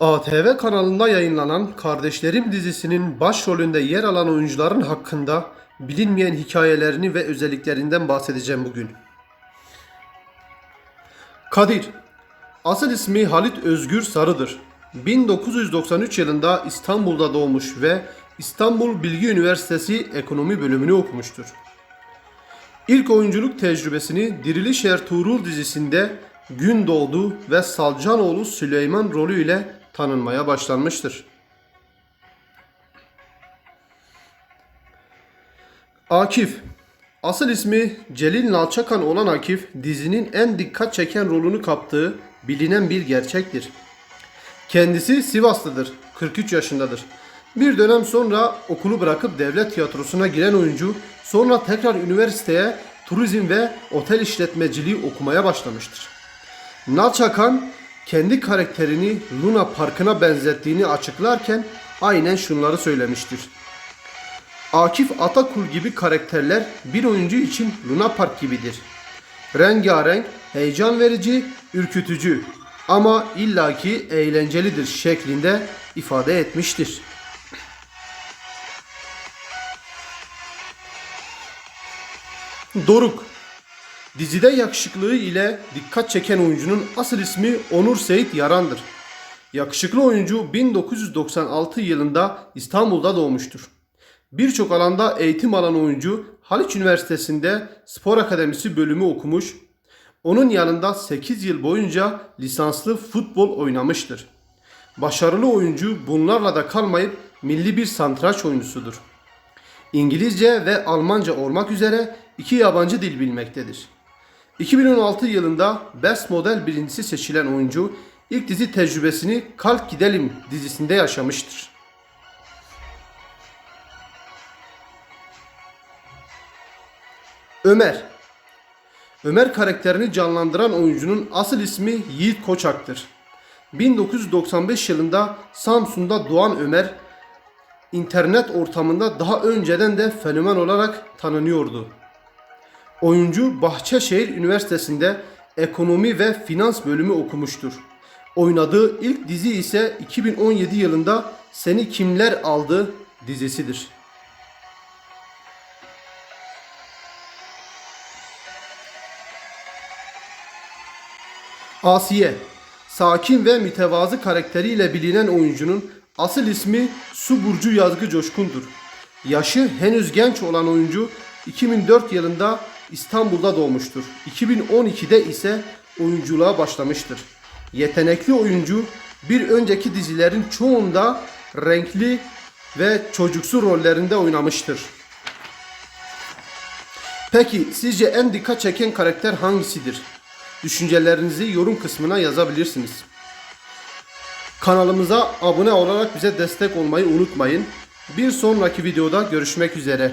ATV kanalında yayınlanan Kardeşlerim dizisinin başrolünde yer alan oyuncuların hakkında bilinmeyen hikayelerini ve özelliklerinden bahsedeceğim bugün. Kadir Asıl ismi Halit Özgür Sarı'dır. 1993 yılında İstanbul'da doğmuş ve İstanbul Bilgi Üniversitesi Ekonomi bölümünü okumuştur. İlk oyunculuk tecrübesini Diriliş Ertuğrul dizisinde Gündoğdu ve Salcanoğlu Süleyman rolüyle tanınmaya başlanmıştır. Akif Asıl ismi Celil Nalçakan olan Akif, dizinin en dikkat çeken rolünü kaptığı bilinen bir gerçektir. Kendisi Sivaslıdır, 43 yaşındadır. Bir dönem sonra okulu bırakıp devlet tiyatrosuna giren oyuncu, sonra tekrar üniversiteye turizm ve otel işletmeciliği okumaya başlamıştır. Nalçakan kendi karakterini Luna Parkı'na benzettiğini açıklarken aynen şunları söylemiştir. Akif Atakul gibi karakterler bir oyuncu için Luna Park gibidir. Rengarenk, heyecan verici, ürkütücü ama illaki eğlencelidir şeklinde ifade etmiştir. Doruk Dizide yakışıklığı ile dikkat çeken oyuncunun asıl ismi Onur Seyit Yaran'dır. Yakışıklı oyuncu 1996 yılında İstanbul'da doğmuştur. Birçok alanda eğitim alan oyuncu Haliç Üniversitesi'nde Spor Akademisi bölümü okumuş. Onun yanında 8 yıl boyunca lisanslı futbol oynamıştır. Başarılı oyuncu bunlarla da kalmayıp milli bir santraç oyuncusudur. İngilizce ve Almanca olmak üzere iki yabancı dil bilmektedir. 2016 yılında Best Model birincisi seçilen oyuncu ilk dizi tecrübesini Kalk Gidelim dizisinde yaşamıştır. Ömer Ömer karakterini canlandıran oyuncunun asıl ismi Yiğit Koçak'tır. 1995 yılında Samsun'da doğan Ömer, internet ortamında daha önceden de fenomen olarak tanınıyordu. Oyuncu Bahçeşehir Üniversitesi'nde ekonomi ve finans bölümü okumuştur. Oynadığı ilk dizi ise 2017 yılında Seni Kimler Aldı dizisidir. Asiye Sakin ve mütevazı karakteriyle bilinen oyuncunun asıl ismi Su Burcu Yazgı Coşkun'dur. Yaşı henüz genç olan oyuncu 2004 yılında İstanbul'da doğmuştur. 2012'de ise oyunculuğa başlamıştır. Yetenekli oyuncu bir önceki dizilerin çoğunda renkli ve çocuksu rollerinde oynamıştır. Peki sizce en dikkat çeken karakter hangisidir? Düşüncelerinizi yorum kısmına yazabilirsiniz. Kanalımıza abone olarak bize destek olmayı unutmayın. Bir sonraki videoda görüşmek üzere.